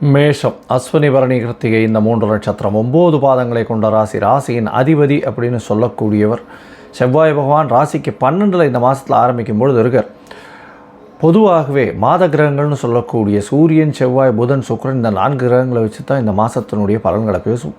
மேஷம் அஸ்வினி பரணி கிருத்திகை இந்த மூன்று நட்சத்திரம் ஒம்பது பாதங்களை கொண்ட ராசி ராசியின் அதிபதி அப்படின்னு சொல்லக்கூடியவர். செவ்வாய் பகவான் ராசிக்கு பன்னெண்டில் இந்த மாதத்தில் ஆரம்பிக்கும் பொழுது இருக்கார். பொதுவாகவே மாத கிரகங்கள்னு சொல்லக்கூடிய சூரியன் செவ்வாய் புதன் சுக்கரன் இந்த நான்கு கிரகங்களை வச்சு தான் இந்த மாதத்தினுடைய பலன்களை பேசும்.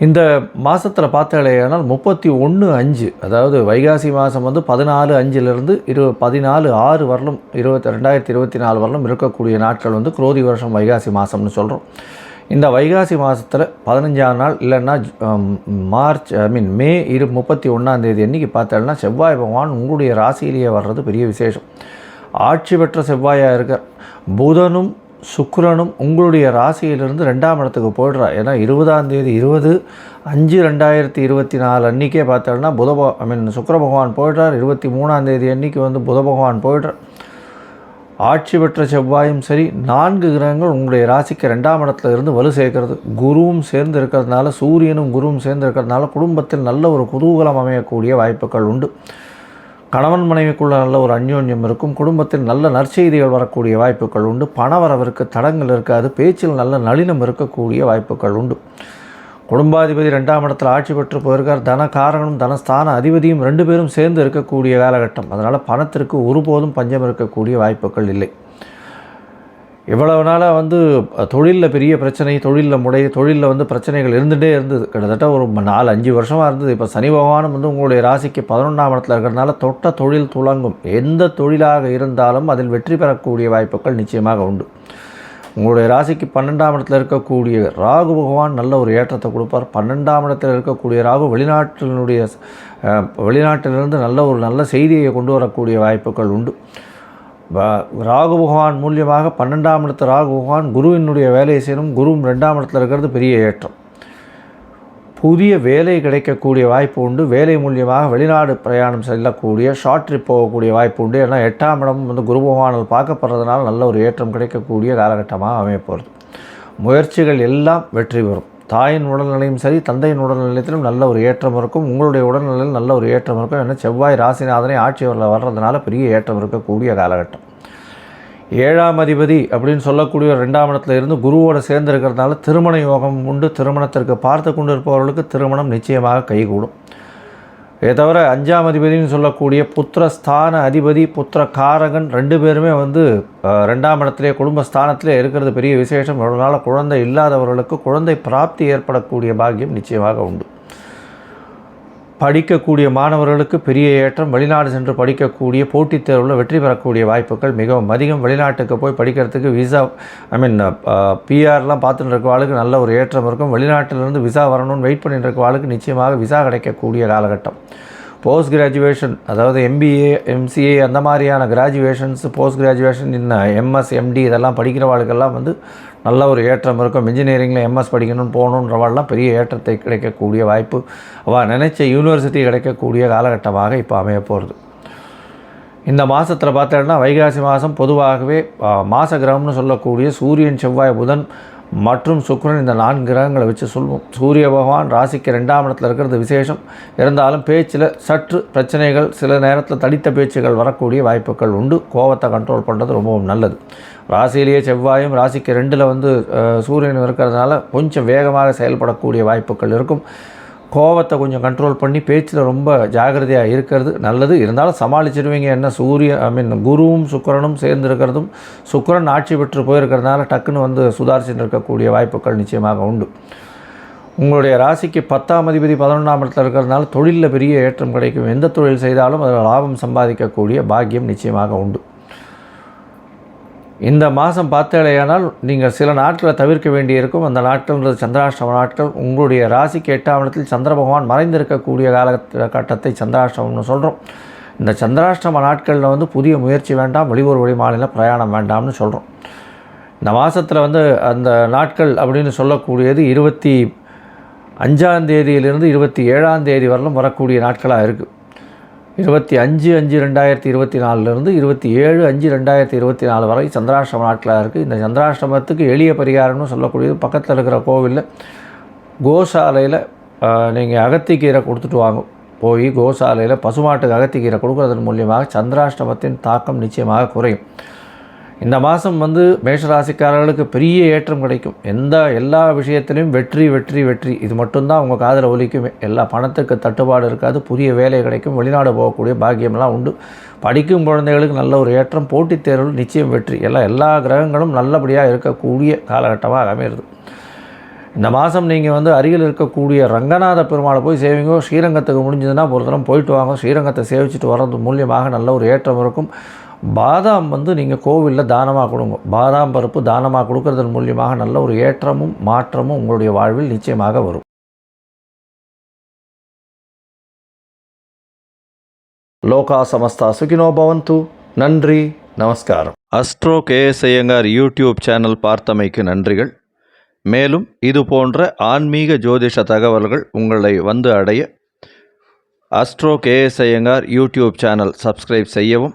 இந்த மாதத்தில் பார்த்தாலேயானால் முப்பத்தி ஒன்று அஞ்சு அதாவது வைகாசி மாதம் வந்து பதினாலு அஞ்சிலிருந்து இரு பதினாலு ஆறு வரலும் இருபத்தி ரெண்டாயிரத்தி இருபத்தி நாலு வரலும் இருக்கக்கூடிய நாட்கள் வந்து குரோதி வருஷம் வைகாசி மாதம்னு சொல்கிறோம் இந்த வைகாசி மாதத்தில் பதினஞ்சாம் நாள் இல்லைன்னா மார்ச் ஐ மீன் மே இரு முப்பத்தி ஒன்றாம் தேதி அன்றைக்கி பார்த்தோம்னா செவ்வாய் பகவான் உங்களுடைய ராசியிலேயே வர்றது பெரிய விசேஷம். ஆட்சி பெற்ற செவ்வாயாக இருக்க புதனும் சுக்கிரனும் உங்களுடைய ராசியிலிருந்து ரெண்டாம் இடத்துக்கு போயிடுறா. ஏன்னா இருபதாம் தேதி இருபது அஞ்சு ரெண்டாயிரத்தி இருபத்தி நாலு அன்றைக்கே பார்த்தோன்னா புத ஐ மீன் சுக்கர பகவான் போயிடுறார். இருபத்தி மூணாம் தேதி அன்றைக்கி வந்து புத பகவான் போயிடுறார். ஆட்சி பெற்ற செவ்வாயும் சரி நான்கு கிரகங்கள் உங்களுடைய ராசிக்கு ரெண்டாம் இடத்துல இருந்து வலு சேர்க்கிறது. குருவும் சேர்ந்து இருக்கிறதுனால சூரியனும் குருவும் சேர்ந்து இருக்கிறதுனால குடும்பத்தில் நல்ல ஒரு குதூகலம் அமையக்கூடிய வாய்ப்புகள் உண்டு. கணவன் மனைவிக்குள்ள நல்ல ஒரு அந்யோன்யம் இருக்கும். குடும்பத்தில் நல்ல நற்செய்திகள் வரக்கூடிய வாய்ப்புகள் உண்டு. பணவரவிற்கு தடங்கள் இருக்காது பேச்சில் நல்ல நளினம் இருக்கக்கூடிய வாய்ப்புகள் உண்டு. குடும்பாதிபதி ரெண்டாம் இடத்தில் ஆட்சி பெற்று போயிருக்கார். தன காரகனும் தனஸ்தான அதிபதியும் ரெண்டு பேரும் சேர்ந்து இருக்கக்கூடிய காலகட்டம். அதனால் பணத்திற்கு ஒருபோதும் பஞ்சம் இருக்கக்கூடிய வாய்ப்புகள் இல்லை. இவ்வளவு நாளாக வந்து தொழிலில் பெரிய பிரச்சனை தொழிலில் முடை தொழிலில் வந்து பிரச்சனைகள் இருந்துகிட்டே இருந்தது. கிட்டத்தட்ட ஒரு நாலு அஞ்சு வருஷமாக இருந்தது. இப்போ சனி பகவானும் வந்து உங்களுடைய ராசிக்கு பதினொன்றாம் இடத்துல இருக்கிறதுனால தொட்ட தொழில் துளங்கும். எந்த தொழிலாக இருந்தாலும் அதில் வெற்றி பெறக்கூடிய வாய்ப்புகள் நிச்சயமாக உண்டு. உங்களுடைய ராசிக்கு பன்னெண்டாம் இடத்துல இருக்கக்கூடிய ராகு பகவான் நல்ல ஒரு ஏற்றத்தை கொடுப்பார். பன்னெண்டாம் இடத்துல இருக்கக்கூடிய ராகு வெளிநாட்டினுடைய வெளிநாட்டிலிருந்து நல்ல ஒரு நல்ல செய்தியை கொண்டு வரக்கூடிய வாய்ப்புகள் உண்டு. ராகு பகவான் மூலியமாக பன்னெண்டாம் இடத்து ராகு பகவான் குருவினுடைய வேலையை செய்யணும். குருவும் ரெண்டாம் இடத்துல இருக்கிறது பெரிய ஏற்றம். புதிய வேலை கிடைக்கக்கூடிய வாய்ப்பு உண்டு. வேலை மூலியமாக வெளிநாடு பிரயாணம் செல்லக்கூடிய ஷார்ட் ட்ரிப் போகக்கூடிய வாய்ப்பு உண்டு. ஏன்னா எட்டாம் இடம் வந்து குரு பகவானால் பார்க்கப்படுறதுனால நல்ல ஒரு ஏற்றம் கிடைக்கக்கூடிய காலகட்டமாக அமையப்போகிறது. முயற்சிகள் எல்லாம் வெற்றி பெறும். தாயின் உடல்நிலையும் சரி தந்தையின் உடல்நிலையத்திலும் நல்ல ஒரு ஏற்றம் இருக்கும். உங்களுடைய உடல்நிலையில் நல்ல ஒரு ஏற்றம் இருக்கும். ஏன்னா செவ்வாய் ராசிநாதனை ஆட்சி வர்றதுனால பெரிய ஏற்றம் இருக்கக்கூடிய காலகட்டம். ஏழாம் அதிபதி அப்படின்னு சொல்லக்கூடிய ஒரு ரெண்டாம் இடத்துல இருந்து குருவோட சேர்ந்து இருக்கிறதுனால திருமண யோகம் உண்டு. திருமணத்திற்கு பார்த்து கொண்டு இருப்பவர்களுக்கு திருமணம் நிச்சயமாக கைகூடும். இதை தவிர அஞ்சாம் அதிபதினு சொல்லக்கூடிய புத்திரஸ்தான அதிபதி புத்திர காரகன் ரெண்டு பேருமே வந்து ரெண்டாம் ரெண்டாம் குடும்ப குடும்பஸ்தானத்திலே இருக்கிறது பெரிய விசேஷம். இவ்வளவு நாள் குழந்தை இல்லாதவர்களுக்கு குழந்தை பிராப்தி ஏற்படக்கூடிய பாக்கியம் நிச்சயமாக உண்டு. படிக்கக்கூடிய மாணவர்களுக்கு பெரிய ஏற்றம் வெளிநாடு சென்று படிக்கக்கூடிய போட்டித் தேர்வில் வெற்றி பெறக்கூடிய வாய்ப்புகள் மிகவும் அதிகம். வெளிநாட்டுக்கு போய் படிக்கிறதுக்கு விசா ஐ மீன் பிஆர்லாம் பார்த்துட்டு இருக்கவாளுக்கு நல்ல ஒரு ஏற்றம் இருக்கும். வெளிநாட்டிலிருந்து விசா வரணும்னு வெயிட் பண்ணிட்டு இருக்கவாளுக்கு நிச்சயமாக விசா கிடைக்கக்கூடிய காலகட்டம். போஸ்ட் கிராஜுவேஷன் அதாவது எம்பிஏ எம்சிஏ அந்த மாதிரியான கிராஜுவேஷன்ஸ் போஸ்ட் கிராஜுவேஷன் இன்னும் எம்எஸ் எம்டி இதெல்லாம் படிக்கிறவாளுக்கெல்லாம் வந்து நல்ல ஒரு ஏற்றம் இருக்கும். இன்ஜினியரிங்கில் எம்எஸ் படிக்கணும்னு போகணுன்றவாள்லாம் பெரிய ஏற்றத்தை கிடைக்கக்கூடிய வாய்ப்பு அவள் நினைச்ச யூனிவர்சிட்டி கிடைக்கக்கூடிய காலகட்டமாக இப்போ அமைய போகிறது இந்த மாதத்தில் பார்த்தோன்னா வைகாசி மாதம் பொதுவாகவே மாச கிரகம்னு சொல்லக்கூடிய சூரியன் செவ்வாய் புதன் மற்றும் சுக்கரன் இந்த நான்கு கிரகங்களை வச்சு சொல்லுவோம் சூரிய பகவான் ராசிக்கு ரெண்டாம் இடத்துல இருக்கிறது விசேஷம். இருந்தாலும் பேச்சில் சற்று பிரச்சனைகள் சில நேரத்தில் தடித்த பேச்சுகள் வரக்கூடிய வாய்ப்புகள் உண்டு. கோவத்தை கண்ட்ரோல் பண்ணுறது ரொம்பவும் நல்லது. ராசியிலேயே செவ்வாயும் ராசிக்கு ரெண்டில் வந்து சூரியன் இருக்கிறதுனால கொஞ்சம் வேகமாக செயல்படக்கூடிய வாய்ப்புகள் இருக்கும். கோவத்தை கொஞ்சம் கண்ட்ரோல் பண்ணி பேச்சில் ரொம்ப ஜாகிரதையாக இருக்கிறது நல்லது. இருந்தாலும் சமாளிச்சிடுவீங்க என்ன? சூரிய ஐ மீன் குருவும் சுக்கரனும் சேர்ந்து இருக்கிறதும் சுக்கரன் ஆட்சி பெற்று போயிருக்கிறதுனால டக்குன்னு வந்து சுதாரிச்சுட்டு இருக்கக்கூடிய வாய்ப்புகள் நிச்சயமாக உண்டு. உங்களுடைய ராசிக்கு பத்தாம் அதிபதி பதினொன்றாம் இடத்துல இருக்கிறதுனால தொழிலில் பெரிய ஏற்றம் கிடைக்கும். எந்த தொழில் செய்தாலும் அதில் லாபம் சம்பாதிக்கக்கூடிய பாக்கியம் நிச்சயமாக உண்டு. இந்த மாதம் பார்த்தேலையானால் நீங்கள் சில நாட்களை தவிர்க்க வேண்டியிருக்கும். அந்த நாட்கள்ன்றது சந்திராஷ்டம நாட்கள். உங்களுடைய ராசிக்கு எட்டாம் இடத்தில் சந்திர பகவான் மறைந்திருக்கக்கூடிய காலகட்டத்தை சந்திராஷ்டமம்னு சொல்கிறோம் இந்த சந்திராஷ்டம நாட்களில் வந்து புதிய முயற்சி வேண்டாம் வெளியூர் வெளிமாநில பிரயாணம் வேண்டாம்னு சொல்கிறோம் இந்த மாதத்தில் வந்து அந்த நாட்கள் அப்படின்னு சொல்லக்கூடியது இருபத்தி அஞ்சாம் தேதியிலிருந்து இருபத்தி ஏழாம் தேதி வரலும் வரக்கூடிய நாட்களாக இருக்குது இருபத்தி அஞ்சு அஞ்சு ரெண்டாயிரத்தி இருபத்தி நாலுலேருந்து இருபத்தி ஏழு அஞ்சு ரெண்டாயிரத்தி இருபத்தி நாலு வரை சந்திராஷ்டம நாட்களாக இருக்குது இந்த சந்திராஷ்டமத்துக்கு எளிய பரிகாரம்னு சொல்லக்கூடியது பக்கத்தில் இருக்கிற கோவிலில் கோசாலையில் நீங்கள் அகத்திக்கீரை கொடுத்துட்டு வாங்க. போய் கோசாலையில் பசுமாட்டுக்கு அகத்திக்கீரை கொடுக்குறதன் மூலியமாக சந்திராஷ்டமத்தின் தாக்கம் நிச்சயமாக குறையும். இந்த மாதம் வந்து மேஷராசிக்காரர்களுக்கு பெரிய ஏற்றம் கிடைக்கும். எந்த எல்லா விஷயத்திலையும் வெற்றி வெற்றி வெற்றி. இது மட்டும்தான் உங்கள் காதில் ஒலிக்குமே. எல்லா பணத்துக்கு தட்டுப்பாடு இருக்காது. புதிய வேலை கிடைக்கும். வெளிநாடு போகக்கூடிய பாக்கியம்லாம் உண்டு. படிக்கும் குழந்தைகளுக்கு நல்ல ஒரு ஏற்றம். போட்டித் தேர்வில் நிச்சயம் வெற்றி. எல்லாம் எல்லா கிரகங்களும் நல்லபடியாக இருக்கக்கூடிய காலகட்டமாக அமையிறது இந்த மாதம் நீங்கள் வந்து அருகில் இருக்கக்கூடிய ரங்கநாத பெருமாளை போய் சேவிங்கோ. ஸ்ரீரங்கத்துக்கு முடிஞ்சதுன்னா ஒரு தரம் போயிட்டு வாங்க. ஸ்ரீரங்கத்தை சேவிச்சுட்டு வர்றது மூலியமாக நல்ல ஒரு ஏற்றம் இருக்கும். பாதாம் வந்து நீங்கள் கோவிலில் தானமாக கொடுங்க. பாதாம் பருப்பு தானமாக கொடுக்கறதன் மூலியமாக நல்ல ஒரு ஏற்றமும் மாற்றமும் உங்களுடைய வாழ்வில் நிச்சயமாக வரும். லோகா சமஸ்தா சுகினோ பவந்து. நன்றி நமஸ்காரம். Astro K S Iyengar YouTube channel பார்த்தமைக்கு நன்றிகள். மேலும் இது போன்ற ஆன்மீக ஜோதிஷ தகவல்கள் உங்களை வந்து அடைய astro K S Iyengar YouTube channel subscribe செய்யவும்